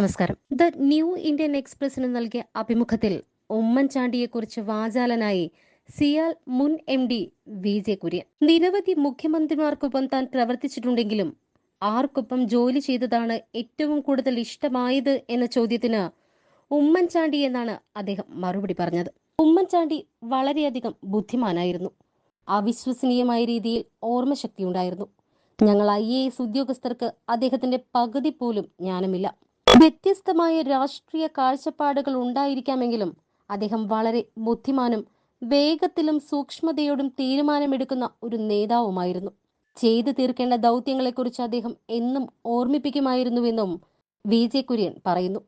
നമസ്കാരം. The new Indian എക്സ്പ്രസിന് നൽകിയ അഭിമുഖത്തിൽ ഉമ്മൻചാണ്ടിയെക്കുറിച്ച് വാചാലനായി സിയാൽ മുൻ M D V J Kurian. നിരവധി മുഖ്യമന്ത്രിമാർക്കൊപ്പം താൻ പ്രവർത്തിച്ചിട്ടുണ്ടെങ്കിലും ആർക്കൊപ്പം ജോലി ചെയ്തതാണ് ഏറ്റവും കൂടുതൽ ഇഷ്ടമായത് എന്ന ചോദ്യത്തിന് ഉമ്മൻചാണ്ടി എന്നാണ് അദ്ദേഹം മറുപടി പറഞ്ഞത്. ഉമ്മൻചാണ്ടി വളരെയധികം ബുദ്ധിമാനായിരുന്നു. അവിശ്വസനീയമായ രീതിയിൽ ഓർമ്മശക്തി ഉണ്ടായിരുന്നു. ഞങ്ങൾ ഐ എ എസ് ഉദ്യോഗസ്ഥർക്ക് അദ്ദേഹത്തിന്റെ പകുതി പോലും ജ്ഞാനമില്ല. വ്യത്യസ്തമായ രാഷ്ട്രീയ കാഴ്ചപ്പാടുകൾ ഉണ്ടായിരിക്കാമെങ്കിലും അദ്ദേഹം വളരെ ബുദ്ധിമാനും വേഗത്തിലും സൂക്ഷ്മതയോടും തീരുമാനമെടുക്കുന്ന ഒരു നേതാവുമായിരുന്നു. ചെയ്തു തീർക്കേണ്ട ദൗത്യങ്ങളെക്കുറിച്ച് അദ്ദേഹം എന്നും ഓർമ്മിപ്പിക്കുമായിരുന്നുവെന്നും വി. ജെ. കുര്യൻ പറയുന്നു.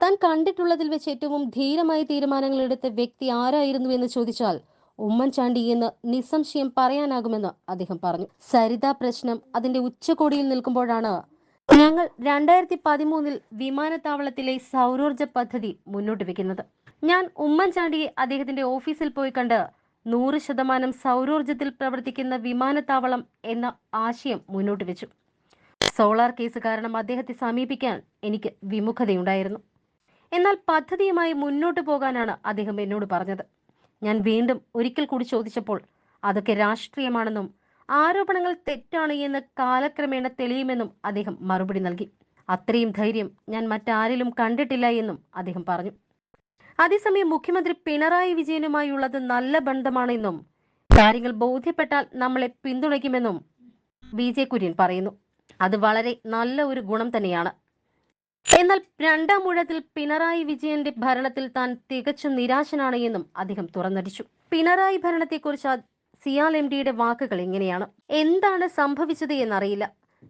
താൻ കണ്ടിട്ടുള്ളതിൽ വെച്ച് ഏറ്റവും ധീരമായ തീരുമാനങ്ങൾ എടുത്ത വ്യക്തി ആരായിരുന്നു എന്ന് ചോദിച്ചാൽ ഉമ്മൻചാണ്ടി എന്ന് നിസ്സംശയം പറയാനാകുമെന്ന് അദ്ദേഹം പറഞ്ഞു. സരിത പ്രശ്നം അതിന്റെ ഉച്ചകോടിയിൽ നിൽക്കുമ്പോഴാണ് ഞങ്ങൾ രണ്ടായിരത്തി പതിമൂന്നിൽ വിമാനത്താവളത്തിലെ സൗരോർജ പദ്ധതി മുന്നോട്ട് വെക്കുന്നത്. ഞാൻ ഉമ്മൻചാണ്ടിയെ അദ്ദേഹത്തിന്റെ ഓഫീസിൽ പോയി കണ്ട് നൂറ് ശതമാനം സൗരോർജത്തിൽ പ്രവർത്തിക്കുന്ന വിമാനത്താവളം എന്ന ആശയം മുന്നോട്ട് വെച്ചു. സോളാർ കേസ് കാരണം അദ്ദേഹത്തെ സമീപിക്കാൻ എനിക്ക് വിമുഖതയുണ്ടായിരുന്നു. എന്നാൽ പദ്ധതിയുമായി മുന്നോട്ട് പോകാനാണ് അദ്ദേഹം എന്നോട് പറഞ്ഞത്. ഞാൻ വീണ്ടും ഒരിക്കൽ കൂടി ചോദിച്ചപ്പോൾ അതൊക്കെ രാഷ്ട്രീയമാണെന്നും ആരോപണങ്ങൾ തെറ്റാണ് എന്ന് കാലക്രമേണ തെളിയുമെന്നും അദ്ദേഹം മറുപടി നൽകി. അത്രയും ധൈര്യം ഞാൻ മറ്റാരിലും കണ്ടിട്ടില്ല എന്നും അദ്ദേഹം പറഞ്ഞു. അതേസമയം മുഖ്യമന്ത്രി പിണറായി വിജയനുമായുള്ളത് നല്ല ബന്ധമാണെന്നും കാര്യങ്ങൾ ബോധ്യപ്പെട്ടാൽ നമ്മളെ പിന്തുണയ്ക്കുമെന്നും ബി ജെ കുര്യൻ പറയുന്നു. അത് വളരെ നല്ല ഒരു ഗുണം തന്നെയാണ്. എന്നാൽ രണ്ടാം ഊഴത്തിൽ പിണറായി വിജയന്റെ ഭരണത്തിൽ താൻ തികച്ചും നിരാശനാണ് എന്നും അദ്ദേഹം തുറന്നടിച്ചു. പിണറായി ഭരണത്തെക്കുറിച്ച് സിയാൽ എം ഡിയുടെ വാക്കുകൾ ഇങ്ങനെയാണ്. എന്താണ് സംഭവിച്ചത് എന്നറിയില്ല.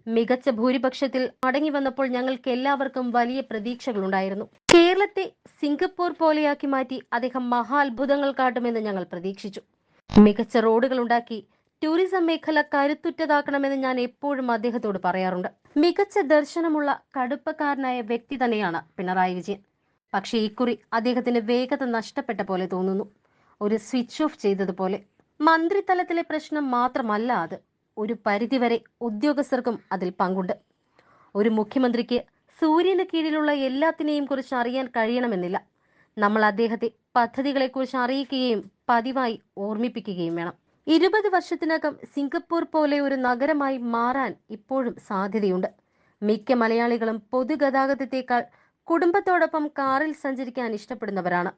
മികച്ച ഭൂരിപക്ഷത്തിൽ മടങ്ങി വന്നപ്പോൾ ഞങ്ങൾക്ക് എല്ലാവർക്കും വലിയ പ്രതീക്ഷകളുണ്ടായിരുന്നു. കേരളത്തെ സിംഗപ്പൂർ പോലെയാക്കി മാറ്റി അദ്ദേഹം മഹാ അത്ഭുതങ്ങൾ കാട്ടുമെന്ന് ഞങ്ങൾ പ്രതീക്ഷിച്ചു. മികച്ച റോഡുകൾ ഉണ്ടാക്കി ടൂറിസം മേഖല കരുത്തുറ്റതാക്കണമെന്ന് ഞാൻ എപ്പോഴും അദ്ദേഹത്തോട് പറയാറുണ്ട്. മികച്ച ദർശനമുള്ള കടുപ്പക്കാരനായ വ്യക്തി തന്നെയാണ് പിണറായി വിജയൻ. പക്ഷേ ഇക്കുറി അദ്ദേഹത്തിന് വേഗത നഷ്ടപ്പെട്ട പോലെ തോന്നുന്നു. ഒരു സ്വിച്ച് ഓഫ് ചെയ്തതുപോലെ. മന്ത്രിതലത്തിലെ പ്രശ്നം മാത്രമല്ല അത്. ഒരു പരിധിവരെ ഉദ്യോഗസ്ഥർക്കും അതിൽ പങ്കുണ്ട്. ഒരു മുഖ്യമന്ത്രിക്ക് സൂര്യന് കീഴിലുള്ള എല്ലാത്തിനെയും കുറിച്ച് അറിയാൻ കഴിയണമെന്നില്ല. നമ്മൾ അദ്ദേഹത്തെ പദ്ധതികളെക്കുറിച്ച് അറിയിക്കുകയും പതിവായി ഓർമ്മിപ്പിക്കുകയും വേണം. ഇരുപത് വർഷത്തിനകം സിംഗപ്പൂർ പോലെ ഒരു നഗരമായി മാറാൻ ഇപ്പോഴും സാധ്യതയുണ്ട്. മിക്ക മലയാളികളും പൊതുഗതാഗതത്തെക്കാൾ കുടുംബത്തോടൊപ്പം കാറിൽ സഞ്ചരിക്കാൻ ഇഷ്ടപ്പെടുന്നവരാണ്.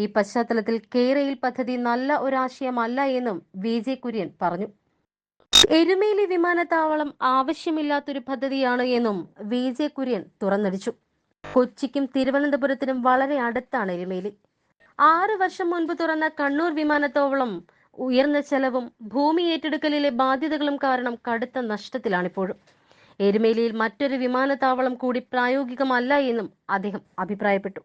ഈ പശ്ചാത്തലത്തിൽ കേരയിൽ പദ്ധതി നല്ല ഒരാശയമല്ല എന്നും വി ജെ കുര്യൻ പറഞ്ഞു. എരുമേലി വിമാനത്താവളം ആവശ്യമില്ലാത്തൊരു പദ്ധതിയാണ് എന്നും വി ജെ കുര്യൻ തുറന്നടിച്ചു. കൊച്ചിക്കും തിരുവനന്തപുരത്തിനും വളരെ അടുത്താണ് എരുമേലി. ആറ് വർഷം മുൻപ് തുറന്ന കണ്ണൂർ വിമാനത്താവളം ഉയർന്ന ചെലവും ഭൂമി ഏറ്റെടുക്കലിലെ ബാധ്യതകളും കാരണം കടുത്ത നഷ്ടത്തിലാണിപ്പോഴും. എരുമേലിയിൽ മറ്റൊരു വിമാനത്താവളം കൂടി പ്രായോഗികമല്ല എന്നും അദ്ദേഹം അഭിപ്രായപ്പെട്ടു.